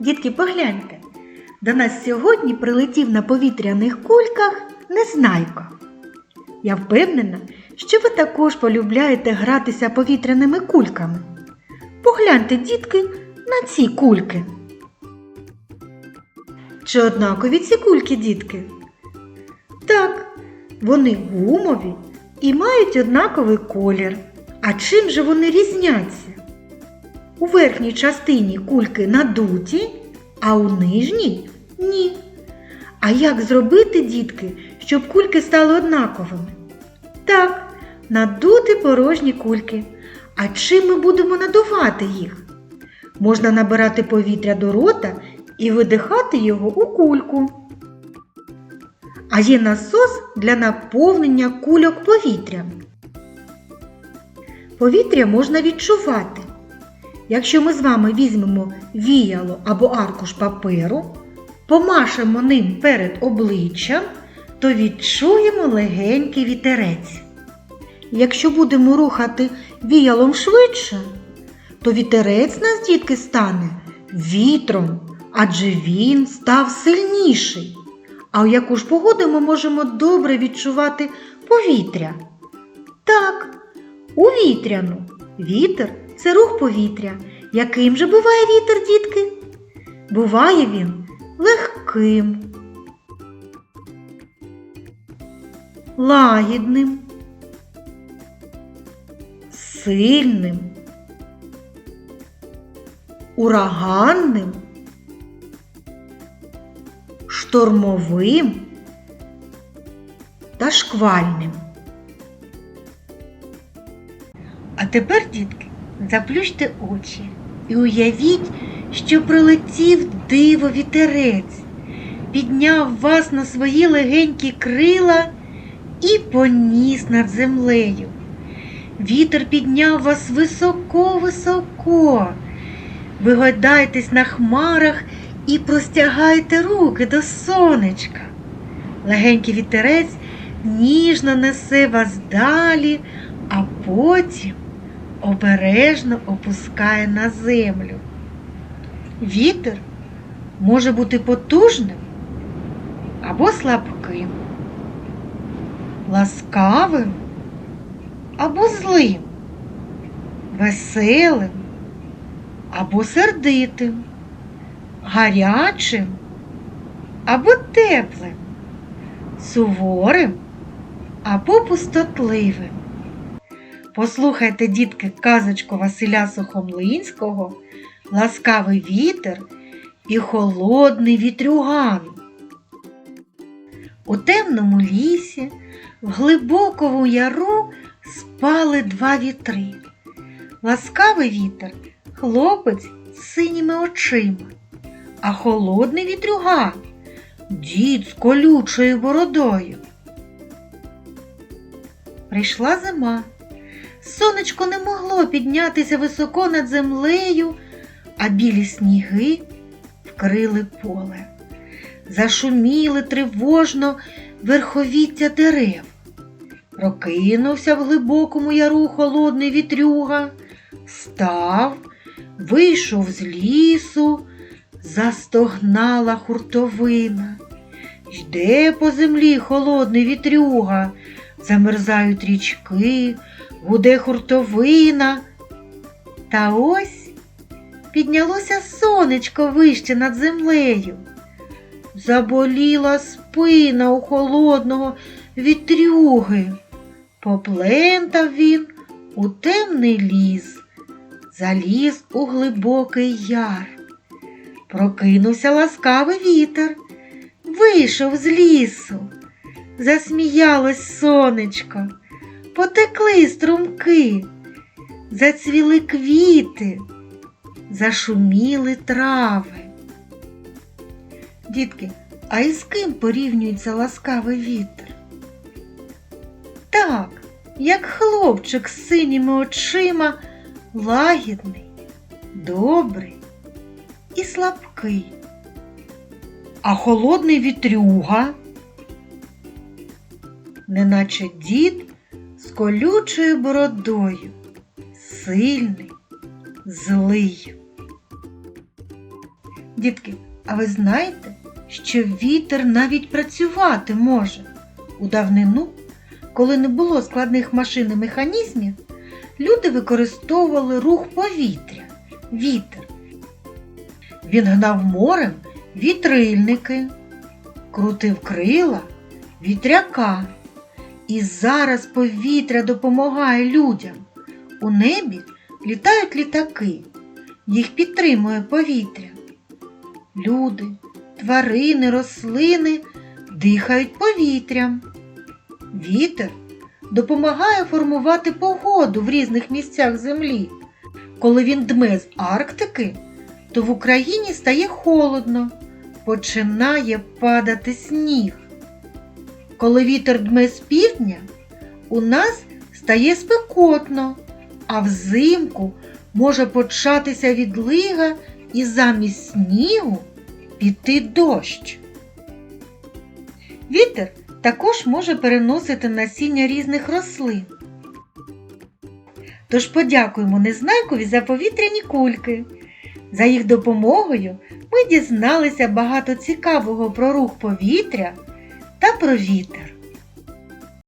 Дітки, погляньте, до нас сьогодні прилетів на повітряних кульках Незнайко. Я впевнена, що ви також полюбляєте гратися повітряними кульками. Погляньте, дітки, на ці кульки. Чи однакові ці кульки, дітки? Так, вони гумові і мають однаковий колір. А чим же вони різняться? У верхній частині кульки надуті, а у нижній ні. А як зробити, дітки, щоб кульки стали однаковими? Так, надути порожні кульки. А чим ми будемо надувати їх? Можна набирати повітря до рота і видихати його у кульку. А є насос для наповнення кульок повітрям. Повітря можна відчувати. Якщо ми з вами візьмемо віяло або аркуш паперу, помашемо ним перед обличчям, то відчуємо легенький вітерець. Якщо будемо рухати віялом швидше, то вітерець нас, дітки, стане вітром, адже він став сильніший. А у яку ж погоду ми можемо добре відчувати повітря? Так, у вітряну. Вітер це рух повітря. Яким же буває вітер, дітки? Буває він легким, лагідним, сильним, ураганним, штормовим та шквальним. А тепер, дітки, заплющте очі і уявіть, що прилетів диво вітерець, підняв вас на свої легенькі крила і поніс над землею. Вітер підняв вас високо-високо. Ви гойдаєтесь на хмарах і простягаєте руки до сонечка. Легенький вітерець ніжно несе вас далі, а потім обережно опускає на землю. Вітер може бути потужним або слабким, ласкавим або злим, веселим або сердитим, гарячим або теплим, суворим або пустотливим. Послухайте, дітки, казочку Василя Сухомлинського, ласкавий вітер і холодний вітрюган. У темному лісі, в глибокому яру спали два вітри. Ласкавий вітер хлопець з синіми очима, а холодний вітрюган дід з колючою бородою. Прийшла зима. Сонечко не могло піднятися високо над землею, а білі сніги вкрили поле. Зашуміли тривожно верховіття дерев. Прокинувся в глибокому яру холодний вітрюга, став, вийшов з лісу, застогнала хуртовина. Йде по землі холодний вітрюга, замерзають річки, гуде хуртовина. Та ось піднялося сонечко вище над землею. Заболіла спина у холодного вітрюги. Поплентав він у темний ліс, заліз у глибокий яр. Прокинувся ласкавий вітер, вийшов з лісу, засміялось сонечко, потекли струмки, зацвіли квіти, зашуміли трави. Дітки, а із ким порівнюється ласкавий вітер? Так, як хлопчик з синіми очима, лагідний, добрий і слабкий. А холодний вітрюга, неначе дід з колючою бородою, сильний, злий. Дітки, а ви знаєте, що вітер навіть працювати може? У давнину, коли не було складних машин і механізмів, люди використовували рух повітря, вітер. Він гнав морем вітрильники, крутив крила вітряка. І зараз повітря допомагає людям. У небі літають літаки, їх підтримує повітря. Люди, тварини, рослини дихають повітрям. Вітер допомагає формувати погоду в різних місцях землі. Коли він дме з Арктики, то в Україні стає холодно, починає падати сніг. Коли вітер дме з півдня, у нас стає спекотно, а взимку може початися відлига і замість снігу піти дощ. Вітер також може переносити насіння різних рослин. Тож подякуємо Незнайкові за повітряні кульки. За їх допомогою ми дізналися багато цікавого про рух повітря та про вітер.